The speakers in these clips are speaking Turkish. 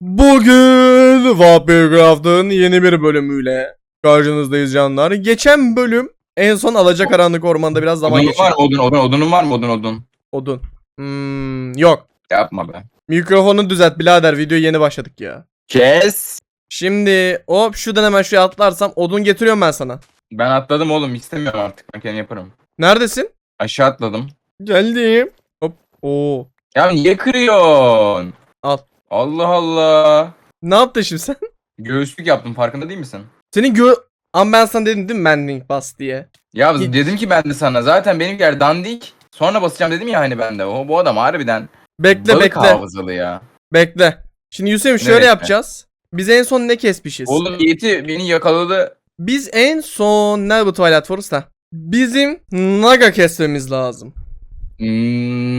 Bugün Vampircraft'ın yeni bir bölümüyle karşınızdayız canlar. Geçen bölüm en son Alacakaranlık Ormanı'nda biraz zaman Odunun var geçirdik. mı? Odun, odun, odunun var mı? Odun, odun. Odun. Hmm, yok. Yapma be. Mikrofonu düzelt birader videoya yeni başladık ya. Kes. Şimdi hop şuradan hemen şuraya atlarsam odun getiriyorum ben sana. Ben atladım oğlum. istemiyorum artık. Ben kendim yaparım. Neredesin? Aşağı atladım. Geldim. Hop. Oo. Ya niye kırıyorsun? Al. Allah Allah. Ne yaptın şimdi sen? Göğüslük yaptım. Farkında değil misin? Senin gö... Ama ben sana dedim değil mi mending bas diye. Ya Hiç. dedim ki ben de sana. Zaten benimkiler dandik. Sonra basacağım dedim ya hani ben de. O bu adam harbiden Bekle balık bekle. hafızalı ya. Bekle. Şimdi Yusuf'um şöyle bekle? yapacağız. Biz en son ne kesmişiz? Oğlum Yiğit'i beni yakaladı. Biz en son nerede bu Twilight Forest'ta? Bizim Naga kesmemiz lazım.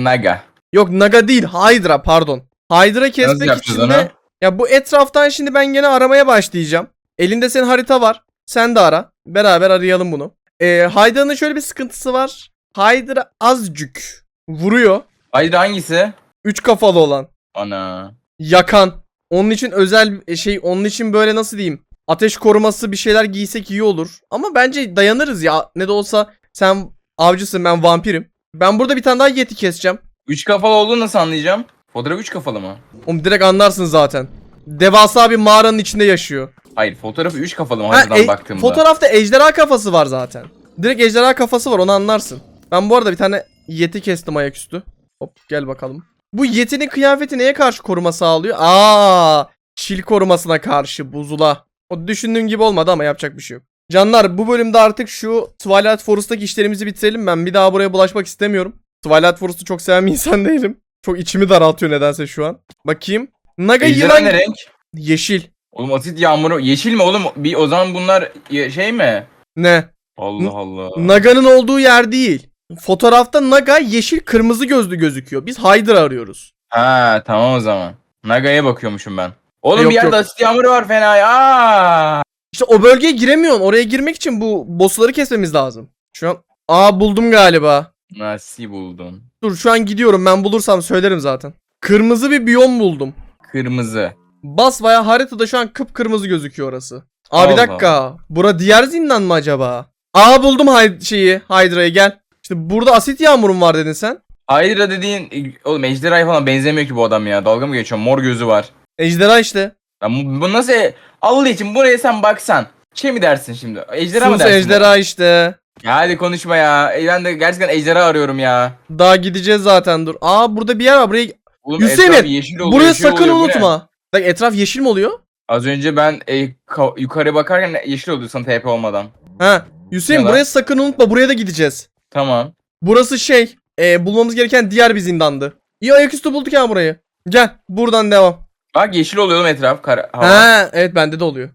Naga. Yok Naga değil Hydra pardon. Hydra Nasıl kesmek yapacağız için de ya bu etraftan şimdi ben gene aramaya başlayacağım. Elinde senin harita var. Sen de ara. Beraber arayalım bunu. Ee, Hydra'nın şöyle bir sıkıntısı var. Hydra azıcık vuruyor. Hayır hangisi? Üç kafalı olan. Ana. Yakan. Onun için özel bir şey onun için böyle nasıl diyeyim? Ateş koruması bir şeyler giysek iyi olur. Ama bence dayanırız ya. Ne de olsa sen avcısın ben vampirim. Ben burada bir tane daha yeti keseceğim. Üç kafalı olduğunu nasıl anlayacağım? Fotoğraf üç kafalı mı? Oğlum direkt anlarsın zaten. Devasa bir mağaranın içinde yaşıyor. Hayır fotoğrafı üç kafalı mı Ha, haritadan e- baktığımda? fotoğrafta ejderha kafası var zaten. Direkt ejderha kafası var onu anlarsın. Ben bu arada bir tane yeti kestim ayaküstü. Hop gel bakalım. Bu yetinin kıyafeti neye karşı koruma sağlıyor? Aa, çil korumasına karşı buzula. O düşündüğüm gibi olmadı ama yapacak bir şey yok. Canlar bu bölümde artık şu Twilight Forest'taki işlerimizi bitirelim. Ben bir daha buraya bulaşmak istemiyorum. Twilight Forest'u çok seven bir insan değilim. Çok içimi daraltıyor nedense şu an. Bakayım. Naga Ejderha yılan ne renk? yeşil. Oğlum asit yağmuru yeşil mi oğlum? Bir o zaman bunlar ye- şey mi? Ne? Allah Allah. Naga'nın olduğu yer değil. Fotoğrafta Naga yeşil kırmızı gözlü gözüküyor. Biz Hydra arıyoruz. Ha tamam o zaman. Naga'ya bakıyormuşum ben. Oğlum Yok, bir yerde yok. asit yağmuru var fena ya. İşte o bölgeye giremiyorsun. Oraya girmek için bu bossları kesmemiz lazım. Şu an aa buldum galiba. Nasıl buldun? Dur şu an gidiyorum. Ben bulursam söylerim zaten. Kırmızı bir biyom buldum. Kırmızı. Basbaya haritada şu an kıpkırmızı gözüküyor orası. Aa bir Allah. dakika. Bura diğer zindan mı acaba? Aa buldum Hy- şeyi Hydra'yı gel. İşte burada asit yağmurum var dedin sen. Hydra dediğin oğlum ejderhaya falan benzemiyor ki bu adam ya. Dalga mı geçiyor? Mor gözü var. Ejderha işte. Ya bu, bu nasıl Allah için buraya sen baksan. Şey mi dersin şimdi? Ejderha mı Sus dersin? ejderha işte. Ya hadi konuşma ya. E, Ben de gerçekten ejderha arıyorum ya. Daha gideceğiz zaten dur. Aa burada bir yer var. Buraya Oğlum Hüseyin, etraf yeşil oluyor. burayı yeşil sakın oluyor, bu ne? unutma. Bak etraf yeşil mi oluyor? Az önce ben e, ka- yukarı bakarken yeşil oldu sana TP olmadan. Ha. Hüseyin Yalan. burayı sakın unutma. Buraya da gideceğiz. Tamam. Burası şey. E, bulmamız gereken diğer bir zindandı. İyi ayaküstü bulduk ya burayı. Gel buradan devam. Bak yeşil oluyor oğlum etraf. Kara, hava. Ha evet bende de oluyor.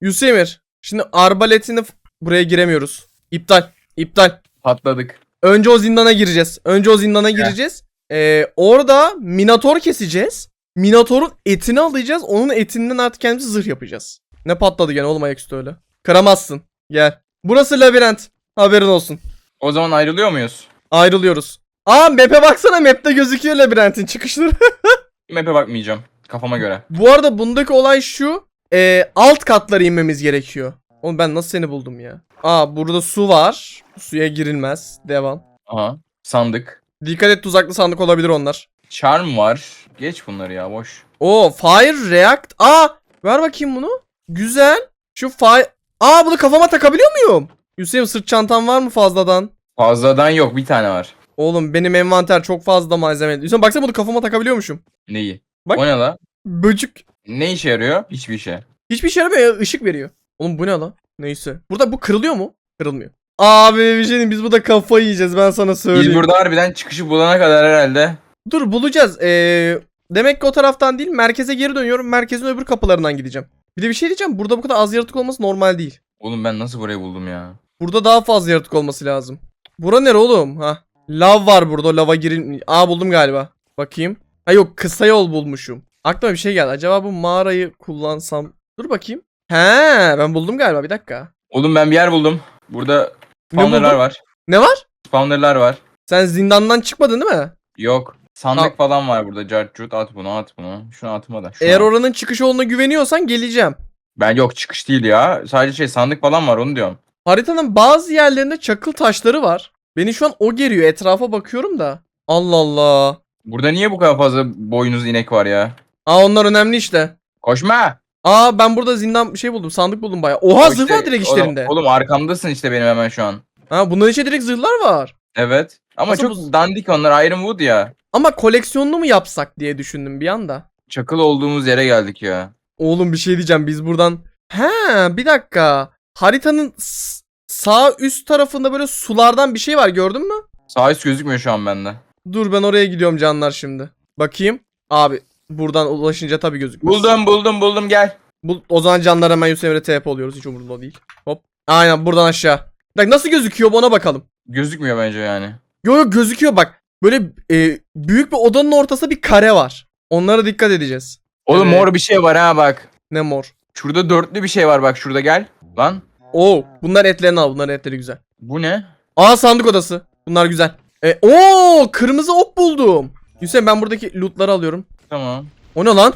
Yusemir. Şimdi arbaletini f- buraya giremiyoruz. İptal. İptal. Patladık. Önce o zindana gireceğiz. Önce o zindana gireceğiz. Ee, orada Minotaur keseceğiz. Minotaur'un etini alacağız. Onun etinden artık kendimize zırh yapacağız. Ne patladı gene oğlum ayaküstü öyle. Kıramazsın. Gel. Burası labirent. Haberin olsun. O zaman ayrılıyor muyuz? Ayrılıyoruz. Aa map'e baksana map'te gözüküyor labirentin çıkışları. Map'e bakmayacağım. Kafama göre. Bu arada bundaki olay şu. Ee, alt katlara inmemiz gerekiyor. Oğlum ben nasıl seni buldum ya? Aa burada su var. Suya girilmez. Devam. Aha. Sandık. Dikkat et tuzaklı sandık olabilir onlar. Charm var. Geç bunları ya boş. Oo fire react. Aa ver bakayım bunu. Güzel. Şu fire. Aa bunu kafama takabiliyor muyum? Hüseyin sırt çantan var mı fazladan? Fazladan yok bir tane var. Oğlum benim envanter çok fazla malzeme. Hüseyin baksana bunu kafama takabiliyormuşum. Neyi? Bak. O ne la? Böcük. Ne işe yarıyor? Hiçbir şey. Hiçbir şey yaramıyor ya ışık veriyor. Oğlum bu ne lan? Neyse. Burada bu kırılıyor mu? Kırılmıyor. Abi bir şey diyeyim biz burada kafayı yiyeceğiz ben sana söyleyeyim. Biz burada harbiden çıkışı bulana kadar herhalde. Dur bulacağız. Ee, demek ki o taraftan değil merkeze geri dönüyorum. Merkezin öbür kapılarından gideceğim. Bir de bir şey diyeceğim. Burada bu kadar az yaratık olması normal değil. Oğlum ben nasıl burayı buldum ya? Burada daha fazla yaratık olması lazım. Bura nere oğlum? Ha. Lav var burada. Lava girin. Aa buldum galiba. Bakayım. Ha yok kısa yol bulmuşum. Aklıma bir şey geldi. Acaba bu mağarayı kullansam. Dur bakayım. He ben buldum galiba. Bir dakika. Oğlum ben bir yer buldum. Burada Ne spawnerlar buldun? var. Ne var? Spawnerlar var. Sen zindandan çıkmadın değil mi? Yok. Sandık Tamam. falan var burada. Cartcut at bunu at bunu. Şunu atma da. şunu Eğer at. oranın çıkış yoluna güveniyorsan geleceğim. Ben yok çıkış değil ya. Sadece şey sandık falan var onu diyorum. Haritanın bazı yerlerinde çakıl taşları var. Beni şu an o geriyor. Etrafa bakıyorum da. Allah Allah. Burada niye bu kadar fazla boynuz inek var ya? Aa onlar önemli işte. Koşma. Aa ben burada zindan şey buldum. Sandık buldum bayağı. Oha O zırh işte- var direkt oğlum- işlerinde. Oğlum, arkamdasın işte benim hemen şu an. Ha bunların içinde direkt zırhlar var. Evet. Ama Aslında çok bu- dandik onlar Iron Wood ya. Ama koleksiyonlu mu yapsak diye düşündüm bir anda. Çakıl olduğumuz yere geldik ya. Oğlum bir şey diyeceğim biz buradan. He bir dakika. Haritanın s- sağ üst tarafında böyle sulardan bir şey var gördün mü? Sağ üst gözükmüyor şu an bende. Dur ben oraya gidiyorum canlar şimdi. Bakayım. Abi buradan ulaşınca tabii gözükmez. Buldum buldum buldum gel. Bu, o zaman canlar hemen Yusuf Emre TP oluyoruz. Hiç umurumda değil. Hop. Aynen buradan aşağı. Bak nasıl gözüküyor ona bakalım. Gözükmüyor bence yani. Yo yo gözüküyor bak. Böyle e, büyük bir odanın ortasında bir kare var. Onlara dikkat edeceğiz. Oğlum Evet. mor bir şey var ha bak. Ne mor. Şurada dörtlü bir şey var bak şurada gel. Lan Oo bunlar etlerini al. Bunların etleri güzel. bu ne? Aa sandık odası. Bunlar güzel. E, oo kırmızı ok buldum. Hüseyin ben buradaki lootları alıyorum. Tamam. O ne lan?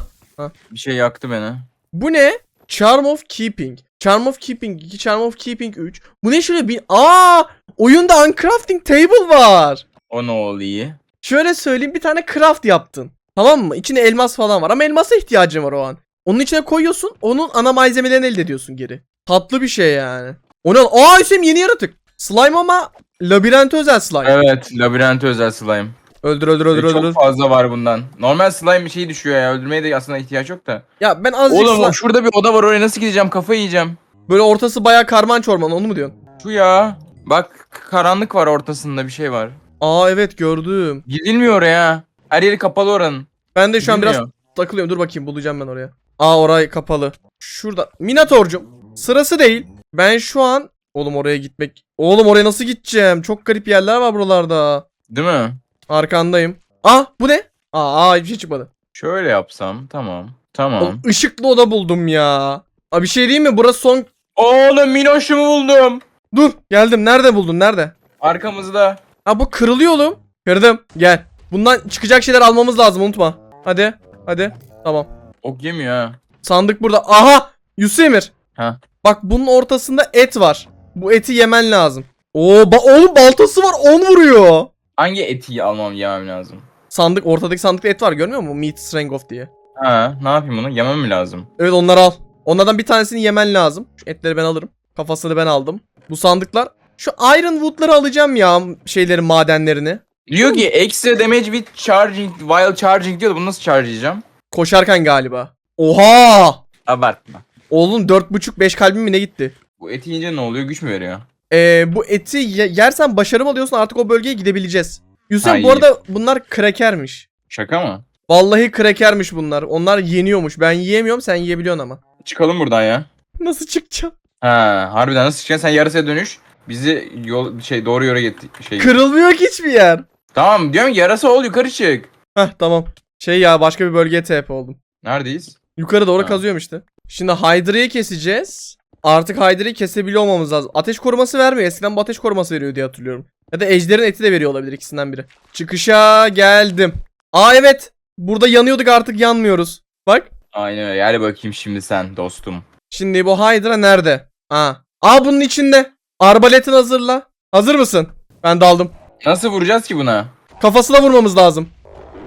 Bir şey yaktı beni. Bu ne? Charm of Keeping. Charm of Keeping 2, Charm of Keeping 3. Bu ne şöyle bir... Aa! Oyunda uncrafting table var. O ne oluyor? Şöyle söyleyeyim bir tane craft yaptın. Tamam mı? İçinde elmas falan var ama elmasa ihtiyacın var o an. Onun içine koyuyorsun. Onun ana malzemelerini elde ediyorsun geri. Tatlı bir şey yani. O ne? Aa Hüseyin yeni yaratık. Slime ama labirente özel slime. Evet labirent özel slime. Öldür öldür öldür Ve öldür. çok öldür. fazla var bundan. Normal slime bir şey düşüyor ya. Öldürmeye de aslında ihtiyaç yok da. Ya ben azıcık Oğlum slime... şurada bir oda var oraya nasıl gideceğim? Kafayı yiyeceğim. Böyle ortası bayağı karman çorman onu mu diyorsun? Şu ya. Bak karanlık var ortasında bir şey var. Aa evet gördüm. Gidilmiyor oraya. Her yeri kapalı oranın. Ben de şu an biraz Gidilmiyor. takılıyorum. Dur bakayım bulacağım ben oraya. Aa orayı kapalı. Şurada. Minatorcum. Sırası değil. Ben şu an... Oğlum oraya gitmek... Oğlum oraya nasıl gideceğim? Çok garip yerler var buralarda. Değil mi? Arkandayım. Ah bu ne? Aa, aa hiçbir şey çıkmadı. Şöyle yapsam. Tamam. Tamam. Oğlum, ışıklı oda buldum ya. Aa bir şey diyeyim mi? Burası son... Oğlum Minoş'umu buldum. Dur geldim. Nerede buldun? Nerede? Arkamızda. Ha bu kırılıyor oğlum. Kırdım. Gel. Bundan çıkacak şeyler almamız lazım unutma. Hadi. Hadi. Tamam. Ok yemiyor ha. Sandık burada. Aha! Yusemir. Ha. Bak bunun ortasında et var. Bu eti yemen lazım. Oo, ba oğlum baltası var 10 vuruyor. Hangi eti almam yemem lazım? Sandık ortadaki sandıkta et var görmüyor musun? Meat strength of diye. Ha, ne yapayım bunu? Yemem mi lazım? Evet onları al. Onlardan bir tanesini yemen lazım. Şu etleri ben alırım. Kafasını ben aldım. Bu sandıklar. Şu iron wood'ları alacağım ya şeylerin madenlerini. Diyor ki extra damage with charging while charging diyor da bunu nasıl charge'layacağım? Koşarken galiba. Oha! Abartma. Oğlum 4.5-5 kalbim mi ne gitti? Bu eti yiyince ne oluyor? Güç mü veriyor? Ee, bu eti ye- yersen başarım alıyorsun artık o bölgeye gidebileceğiz. Yusuf Ha, bu arada bunlar krakermiş. Şaka mı? Vallahi krakermiş bunlar. Onlar yeniyormuş. Ben yiyemiyorum sen yiyebiliyorsun ama. Çıkalım buradan ya. Nasıl çıkacağım? Ha, harbiden nasıl çıkacaksın? Sen yarısaya dönüş. Bizi yol şey doğru yere get şey. Kırılmıyor ki hiçbir yer. tamam diyorum ki yarasa ol yukarı çık. Heh tamam. Şey ya başka bir bölgeye TP oldum. Neredeyiz? Yukarı doğru Ha. kazıyorum işte. Şimdi Hydra'yı keseceğiz. Artık Hydra'yı kesebiliyor olmamız lazım. Ateş koruması vermiyor. Eskiden bu ateş koruması veriyor diye hatırlıyorum. Ya da ejderin eti de veriyor olabilir ikisinden biri. Çıkışa geldim. Aa evet. Burada yanıyorduk artık yanmıyoruz. Bak. Aynen öyle. Gel bakayım şimdi sen dostum. Şimdi bu Hydra nerede? Aa. Aa bunun içinde. Arbaletin hazırla. Hazır mısın? Ben daldım. Nasıl vuracağız ki buna? Kafasına vurmamız lazım.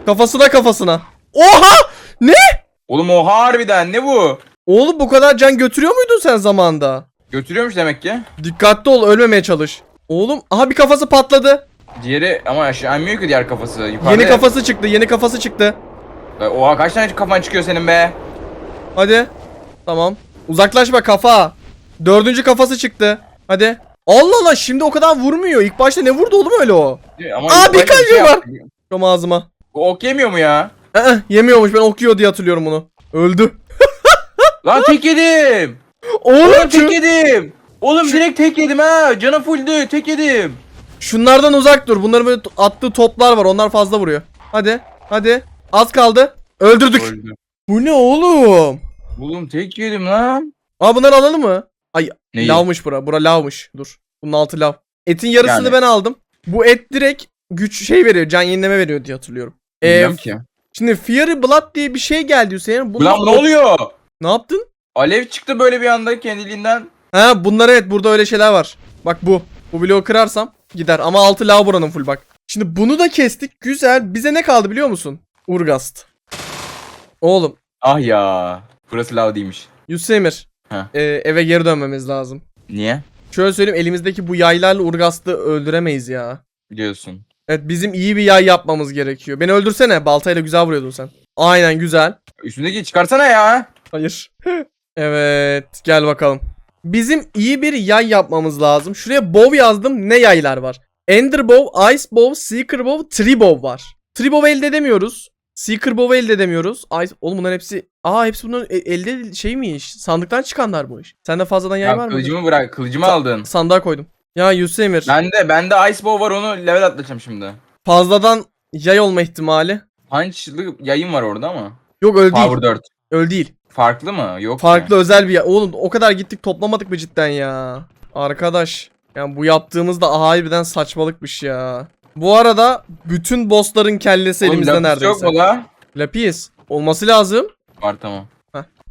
Kafasına kafasına. Oha! Oğlum o harbiden ne bu? Oğlum bu kadar can götürüyor muydun sen zamanda? Götürüyormuş demek ki. Dikkatli ol ölmemeye çalış. Oğlum aha bir kafası patladı. Diğeri ama aşağı inmiyor ki diğer kafası. Yukarıda Yeni ya. kafası çıktı yeni kafası çıktı. Oha kaç tane kafan çıkıyor senin be? Hadi. Tamam. Uzaklaşma kafa. Dördüncü kafası çıktı. Hadi. Allah Allah şimdi o kadar vurmuyor. İlk başta ne vurdu oğlum öyle o? Ama Aa, bir kalbi şey var. yaptı. Şu ağzıma. Bu ok yemiyor mu ya? Ee, yemiyormuş ben okuyor diye hatırlıyorum bunu. Öldü. Lan tek yedim. Oğlum Oğlum şu- tek yedim. Oğlum direkt tek yedim ha. Canım fulldü tek yedim. şunlardan uzak dur. Bunların böyle attığı toplar var. Onlar fazla vuruyor. Hadi. Hadi. Az kaldı. Öldürdük. Öldü. Bu ne oğlum? Oğlum tek yedim lan. Aa bunları alalım mı? Ay Neyi? lavmış bura. Bura lavmış. Dur. Bunun altı lav. Etin yarısını Yani. ben aldım. Bu et direkt güç şey veriyor. Can yenileme veriyor diye hatırlıyorum. Ee, Bilmiyorum ki. şimdi Fury Blood diye bir şey geldi Hüseyin. Bunun- Ulan ne oluyor? Ne yaptın? Alev çıktı böyle bir anda kendiliğinden. Ha bunlar evet burada öyle şeyler var. Bak bu. Bu bloğu kırarsam gider ama altı lav buranın full bak. Şimdi bunu da kestik. Güzel. Bize ne kaldı biliyor musun? Urgast. Oğlum. Ah ya. Burası lav değilmiş. Yusemir. Ha. Ee, eve geri dönmemiz lazım. Niye? Şöyle söyleyeyim elimizdeki bu yaylarla Urgast'ı öldüremeyiz ya. Biliyorsun. Evet bizim iyi bir yay yapmamız gerekiyor. Beni öldürsene. Baltayla güzel vuruyordun sen. Aynen güzel. Üstündeki çıkarsana ya. Hayır. evet gel bakalım. Bizim iyi bir yay yapmamız lazım. Şuraya bow yazdım. Ne yaylar var? Ender bow, ice bow, seeker bow, tree bow var. Tree bow elde edemiyoruz. Seeker bow elde edemiyoruz. Ice... Oğlum bunların hepsi... Aa hepsi bunun e- elde şeymiş. Sandıktan çıkanlar bu iş. Sende fazladan yay Ya var mı? kılıcımı bırak. Kılıcımı Sa- aldın. Sandığa koydum. Ya Yusemir. Bende bende Ice Bow var onu level atlatacağım şimdi. Fazladan yay olma ihtimali. Punch'lı yayın var orada ama. Yok Power değil. 4. Öyle değil. Farklı mı? Yok. Farklı özel bir yay. Oğlum o kadar gittik toplamadık mı cidden ya? Arkadaş. Yani bu yaptığımızda harbiden saçmalıkmış ya. Bu arada bütün bossların kellesi Oğlum, elimizde neredeyse. Yok mu la? Lapis. Olması lazım. Var tamam.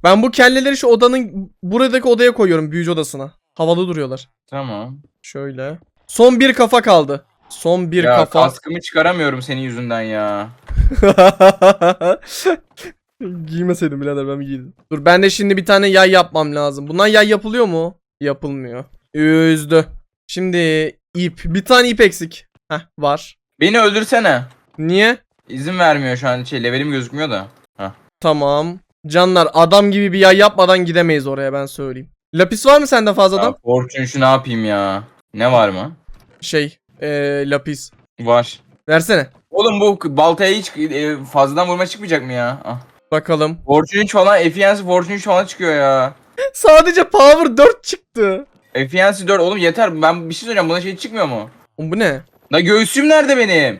Ben bu kelleleri şu odanın buradaki odaya koyuyorum büyücü odasına. Havalı duruyorlar. Tamam. Şöyle. Son bir kafa kaldı. Son bir ya kafa. kaskımı çıkaramıyorum senin yüzünden ya. Giymeseydim birader ben giydim? Dur ben de şimdi bir tane yay yapmam lazım. Bundan yay yapılıyor mu? Yapılmıyor. Üzdü. Şimdi ip. Bir tane ip eksik. Heh var. Beni öldürsene. Niye? İzin vermiyor şu an şey levelim gözükmüyor da. Tamam. Canlar adam gibi bir yay yapmadan gidemeyiz oraya ben söyleyeyim. Lapis var mı sende fazladan? Ya Fortune şu ne yapayım ya? Ne var mı? Şey. Eee lapis. Var. Versene. Oğlum bu baltaya hiç e, fazladan vurma çıkmayacak mı ya? Ah. Bakalım. Fortune 3 falan, Efficiency Fortune 3 falan çıkıyor ya. Sadece power 4 çıktı. Efficiency 4 oğlum yeter. Ben bir şey söyleyeceğim. Buna şey çıkmıyor mu? Oğlum bu ne? La göğsüm nerede benim?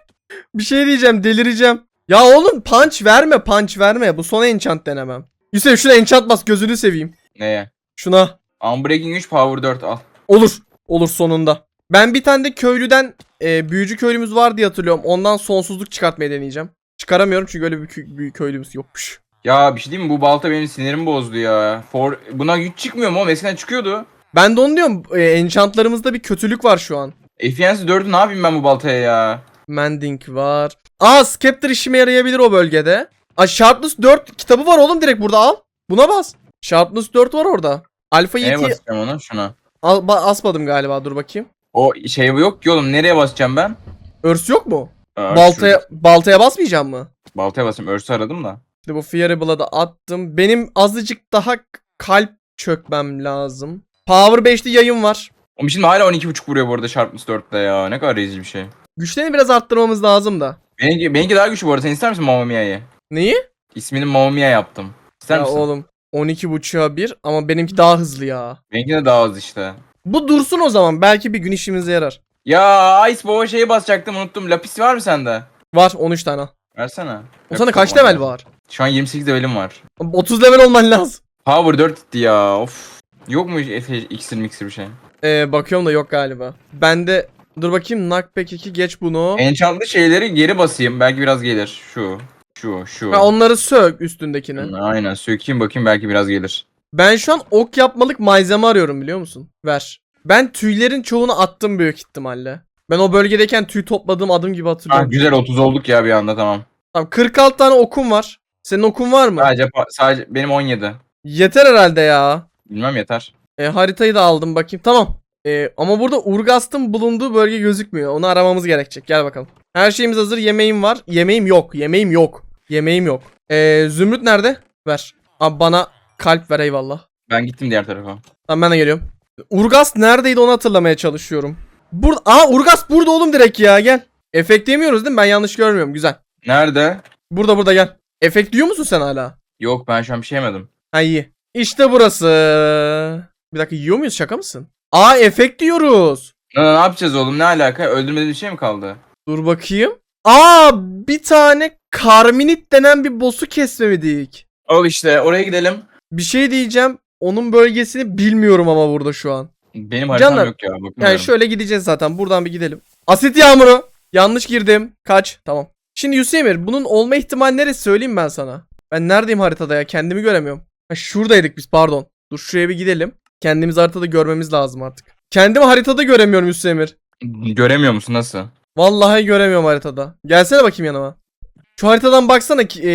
Bir şey diyeceğim delireceğim. Ya oğlum punch verme punch verme. Bu son enchant denemem. Yusuf şuna enchant bas gözünü seveyim. Neye? Şuna. Unbreaking 3 Power 4 al. Olur. Olur sonunda. Ben bir tane de köylüden e, büyücü köylümüz var diye hatırlıyorum. Ondan sonsuzluk çıkartmayı deneyeceğim. Çıkaramıyorum çünkü öyle bir kö- büyük köylümüz yokmuş. Ya bir şey diyeyim mi? Bu balta benim sinirimi bozdu ya. For... Buna güç çıkmıyor mu? oğlum? Eskiden çıkıyordu. Ben de onu diyorum. E, enchantlarımızda bir kötülük var şu an. Efficiency 4'ü ne yapayım ben bu baltaya ya? Mending var. Aa Scepter işime yarayabilir o bölgede. Aa Sharpness 4 kitabı var oğlum direkt burada al. Buna bas. Sharpness 4 var orada. Alfa Neye 7 basacağım onu? Şuna. al, ba- asmadım galiba dur bakayım. O şey yok ki oğlum. Nereye basacağım ben? Örs yok mu? Aa, baltaya şurada. baltaya basmayacağım mı? Baltaya basayım. Örsü aradım da. Şimdi bu Fury Blood'ı attım. Benim azıcık daha kalp çökmem lazım. Power 5'li yayın var. Oğlum şimdi hala 12.5 vuruyor bu arada Sharpness 4'te ya. Ne kadar rezil bir şey. Güçlerini biraz arttırmamız lazım da. Benimki, benimki daha güçlü bu arada. Sen ister misin Mamma Mia'yı? Neyi? İsmini Mamma Mia yaptım. İster ya misin? oğlum 12.5'a 1 ama benimki daha hızlı ya. Benimki de daha az işte. Bu dursun o zaman. Belki bir gün işimize yarar. Ya Ice Bow'a şeyi basacaktım unuttum. Lapis var mı sende? Var 13 tane. Versene. O sana Lapis kaç level bende. var? Şu an 28 levelim var. 30 level olman lazım. Power 4 gitti ya. Of. Yok mu Efe- iksir miksir bir şey? Ee, bakıyorum da yok galiba. Bende dur bakayım Knockback 2 geç bunu. Enchantlı şeyleri geri basayım. Belki biraz gelir. Şu. Şu. Şu. Ha, onları sök üstündekini. Aynen. Sökeyim bakayım belki biraz gelir. Ben şu an ok yapmalık malzeme arıyorum biliyor musun? Ver. Ben tüylerin çoğunu attım büyük ihtimalle. Ben o bölgedeyken tüy topladığım adım gibi hatırlıyorum. güzel 30 olduk ya bir anda tamam. Tamam 46 tane okum var. Senin okun var mı? Sadece sadece benim 17. Yeter herhalde ya. Bilmem yeter. E, haritayı da aldım bakayım. Tamam. E, ama burada Urgast'ın bulunduğu bölge gözükmüyor. Onu aramamız gerekecek. Gel bakalım. Her şeyimiz hazır. Yemeğim var. Yemeğim yok. Yemeğim yok. Yemeğim yok. E, Zümrüt nerede? Ver. Abi bana kalp ver eyvallah. Ben gittim diğer tarafa. Tamam ben de geliyorum. Urgast neredeydi onu hatırlamaya çalışıyorum. Burada. Aa Urgast burada oğlum direkt ya gel. Efekt yemiyoruz değil mi? Ben yanlış görmüyorum. Güzel. Nerede? Burada burada gel. Efekt yiyor musun sen hala? Yok ben şu an bir şey yemedim. Ha iyi. İşte burası. Bir dakika yiyor muyuz şaka mısın? Aa efekt yiyoruz. Ne, ne yapacağız oğlum ne alaka? Öldürmediğin bir şey mi kaldı? Dur bakayım. Aa bir tane Karminit denen bir boss'u kesmemedik. Al işte oraya gidelim. Bir şey diyeceğim. Onun bölgesini bilmiyorum ama burada şu an. Benim haritam Canlar, yok ya. Bakmıyorum. Yani şöyle gideceğiz zaten. Buradan bir gidelim. Asit yağmuru. Yanlış girdim. Kaç. Tamam. Şimdi Yusemir bunun olma ihtimali neresi söyleyeyim ben sana. Ben neredeyim haritada ya kendimi göremiyorum. Ha, şuradaydık biz pardon. Dur şuraya bir gidelim. Kendimizi haritada görmemiz lazım artık. Kendimi haritada göremiyorum Yusemir. Göremiyor musun nasıl? Vallahi göremiyorum haritada. Gelsene bakayım yanıma. Şu haritadan baksana ki e,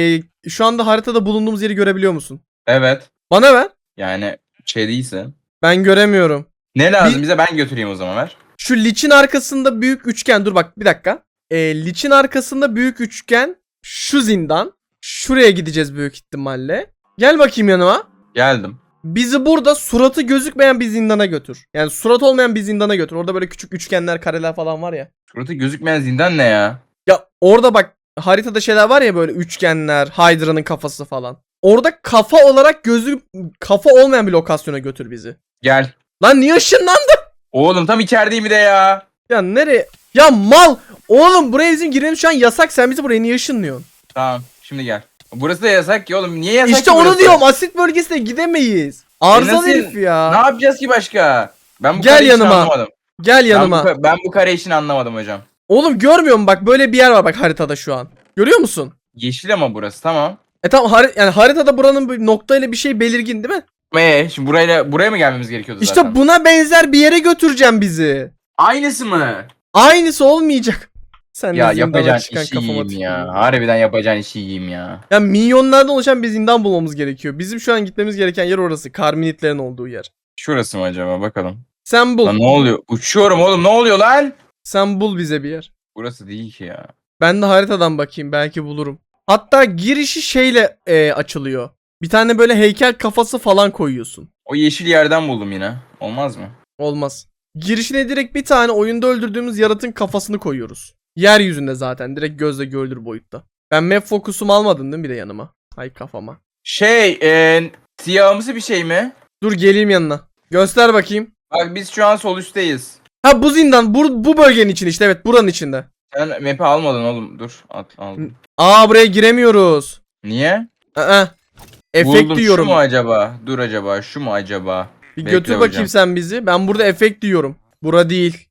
şu anda haritada bulunduğumuz yeri görebiliyor musun? Evet. Bana ver. Yani şey değilse. Ben göremiyorum. Ne lazım Bir- bize ben götüreyim o zaman ver. Şu liçin arkasında büyük üçgen. Dur bak bir dakika. E, liçin arkasında büyük üçgen. Şu zindan. Şuraya gideceğiz büyük ihtimalle. Gel bakayım yanıma. Geldim. Bizi burada suratı gözükmeyen bir zindana götür. Yani surat olmayan bir zindana götür. Orada böyle küçük üçgenler, kareler falan var ya. Suratı gözükmeyen zindan ne ya? Ya orada bak haritada şeyler var ya böyle üçgenler, Hydra'nın kafası falan. Orada kafa olarak gözü kafa olmayan bir lokasyona götür bizi. Gel. Lan niye ışınlandı? Oğlum tam içerideyim bir de ya. Ya nereye? Ya mal! Oğlum buraya bizim girmemiz şu an yasak. Sen bizi buraya niye ışınlıyorsun? Tamam şimdi gel. Burası da yasak ki oğlum. Niye yasak işte ki onu burası? diyorum. Asit bölgesine gidemeyiz. Arızalı nasıl- herif ya. Ne yapacağız ki başka? Ben bu Gel kare işini yanıma. anlamadım. Gel yanıma. Ben bu, ben bu kare işini anlamadım hocam. Oğlum görmüyor musun? Bak böyle bir yer var bak haritada şu an. Görüyor musun? Yeşil ama burası tamam. E tamam hari- yani haritada buranın bir noktayla bir şey belirgin değil mi? Ee, şimdi burayla buraya mı gelmemiz gerekiyordu İşte zaten? buna benzer bir yere götüreceğim bizi. Aynısı mı? Aynısı olmayacak. Sen de Ya zindana yapacağın çıkan işi kafama yiyeyim tüküreyim. ya. Harbiden yapacağın işi yiyeyim ya. Ya milyonlardan oluşan bir zindan bulmamız gerekiyor. Bizim şu an gitmemiz gereken yer orası. Karminitlerin olduğu yer. Şurası mı acaba bakalım. Sen bul. Lan ne oluyor? Uçuyorum oğlum ne oluyor lan? Sen bul bize bir yer. Burası değil ki ya. Ben de haritadan bakayım belki bulurum. Hatta girişi şeyle e, açılıyor. Bir tane böyle heykel kafası falan koyuyorsun. O yeşil yerden buldum yine. Olmaz mı? Olmaz. Girişine direkt bir tane oyunda öldürdüğümüz yaratığın kafasını koyuyoruz. Yeryüzünde zaten direkt gözle görülür boyutta. Ben map fokusumu almadın değil mi bir de yanıma? Hay kafama. Şey, e, siyahımsı bir şey mi? Dur geleyim yanına. Göster bakayım. Bak biz şu an sol üstteyiz. Ha bu zindan bu, bu bölgenin içinde işte evet buranın içinde. Sen map'i almadın oğlum. Dur. At, aldım. Aa buraya giremiyoruz. Niye? Aa. Efekt Buldum. diyorum. Şu mu acaba? Dur acaba. Şu mu acaba? Bir Bekle götür bakayım hocam. sen bizi. Ben burada efekt diyorum. Bura değil.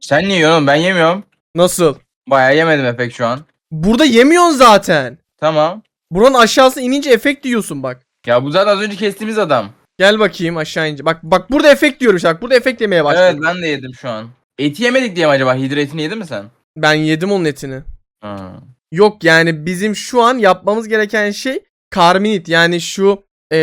Sen niye yiyorsun oğlum? Ben yemiyorum. Nasıl? Bayağı yemedim efekt şu an. Burada yemiyorsun zaten. Tamam. Buranın aşağısına inince efekt diyorsun bak. Ya bu zaten az önce kestiğimiz adam. Gel bakayım aşağı ince. Bak bak burada efekt diyorum işte. Bak burada efekt yemeye başladım. Evet ben de yedim şu an. Eti yemedik diye mi acaba? Hidra etini yedin mi sen? Ben yedim onun etini. Ha. Yok yani bizim şu an yapmamız gereken şey Carminid yani şu e,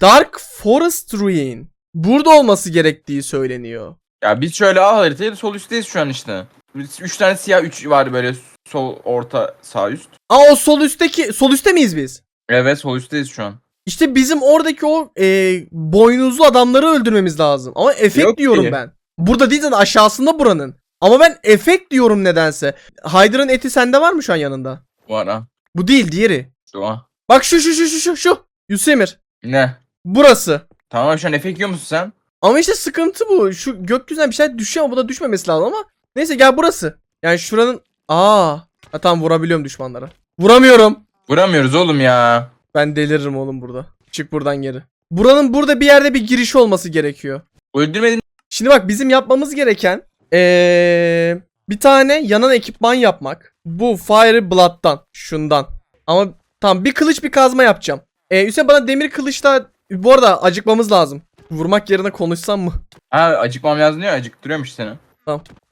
Dark Forest Ruin. Burada olması gerektiği söyleniyor. Ya biz şöyle al haritayı sol üstteyiz şu an işte. Biz- Üç tane siyah üç var böyle sol orta sağ üst. Aa o sol üstteki sol üstte miyiz biz? Evet sol üstteyiz şu an. İşte bizim oradaki o e, boynuzlu adamları öldürmemiz lazım. Ama efekt Yok diyorum ki. ben. Burada değil zaten aşağısında buranın. Ama ben efekt diyorum nedense. Hydra'nın eti sende var mı şu an yanında? Var ha. Bu değil diğeri. Şu an. Bak şu şu şu şu şu şu. Yusemir. Ne? Burası. Tamam şu an efekt yiyor musun sen? Ama işte sıkıntı bu. Şu gökyüzünden bir şey düşüyor ama bu da düşmemesi lazım ama. Neyse gel burası. Yani şuranın... Aa. Ha, tamam vurabiliyorum düşmanlara. Vuramıyorum. Vuramıyoruz oğlum ya. Ben deliririm oğlum burada. Çık buradan geri. Buranın burada bir yerde bir giriş olması gerekiyor. Öldürmedin. Şimdi bak bizim yapmamız gereken ee, bir tane yanan ekipman yapmak. Bu Fire Blood'dan. Şundan. Ama tamam bir kılıç bir kazma yapacağım. Ee, Hüseyin bana demir kılıçla bu arada acıkmamız lazım. Vurmak yerine konuşsam mı? Ha acıkmam lazım diyor acıktırıyormuş seni.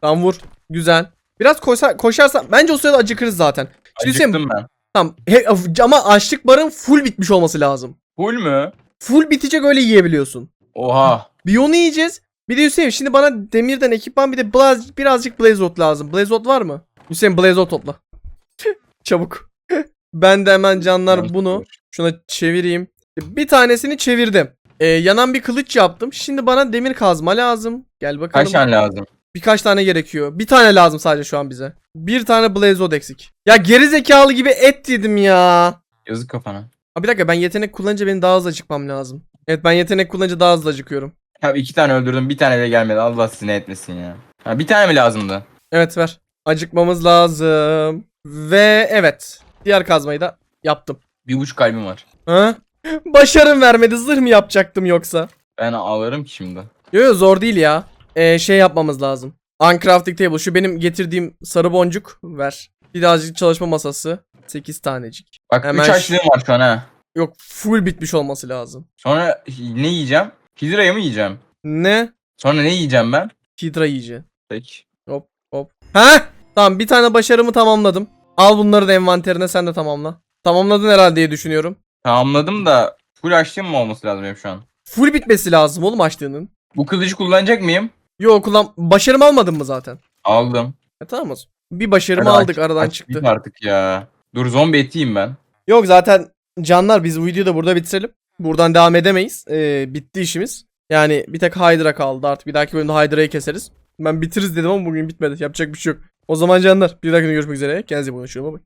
Tamam vur. Güzel. Biraz koşar, koşarsan bence o sırada acıkırız zaten. Şimdi Hüseyin Acıktım ben. tamam. He, ama açlık barın full bitmiş olması lazım. Full mü? Full bitecek öyle yiyebiliyorsun. Oha. Bir onu yiyeceğiz. Bir de Hüseyin şimdi bana demirden ekipman bir de blaz, birazcık blazot lazım. Blazot var mı? Hüseyin blazot topla. Çabuk. ben de hemen canlar bunu şuna çevireyim. Bir tanesini çevirdim. Ee, yanan bir kılıç yaptım. Şimdi bana demir kazma lazım. Gel bakalım. Kaç tane lazım? Birkaç tane gerekiyor. Bir tane lazım sadece şu an bize. Bir tane blazot eksik. Ya geri zekalı gibi et yedim ya. Yazık kafana. Aa, bir dakika ben yetenek kullanınca benim daha hızlı acıkmam lazım. Evet ben yetenek kullanınca daha hızlı acıkıyorum. Ya iki tane öldürdüm bir tane de gelmedi. Allah sizi ne etmesin ya. Ha, bir tane mi lazımdı? Evet ver. Acıkmamız lazım. Ve evet. Diğer kazmayı da yaptım. Bir buçuk kalbim var. Ha? Başarım vermedi. Zırh mı yapacaktım yoksa? Ben ağlarım ki şimdi. Yo yo zor değil ya. Ee, şey yapmamız lazım. Uncrafting table. Şu benim getirdiğim sarı boncuk ver. Birazcık çalışma masası. 8 tanecik. Bak Hemen 3 şu- açlığım var şu an ha. Yok full bitmiş olması lazım. Sonra ne yiyeceğim? Hidra'yı mı yiyeceğim? Ne? Sonra ne yiyeceğim ben? Hidra yiyeceğim. Peki. Hop. Ha? Tamam bir tane başarımı tamamladım. Al bunları da envanterine sen de tamamla. Tamamladın herhalde diye düşünüyorum. Tamamladım da full açlığım mı olması lazım benim şu an? Full bitmesi lazım oğlum açtığının. Bu kılıcı kullanacak mıyım? Yok kullan. Başarımı almadın mı zaten? Aldım. E tamam o zaman. Bir başarımı Hadi aldık aç- aradan aç çıktı. artık ya. Dur zombi etiyim ben. Yok zaten canlar biz bu videoyu da burada bitirelim. Buradan devam edemeyiz. Ee, bitti işimiz. Yani bir tek Hydra kaldı artık. Bir dahaki bölümde Hydra'yı keseriz. Ben bitiririz dedim ama bugün bitmedi. Yapacak bir şey yok. O zaman canlar bir dahaki görüşmek üzere. Kendinize iyi bakın. Bye bye.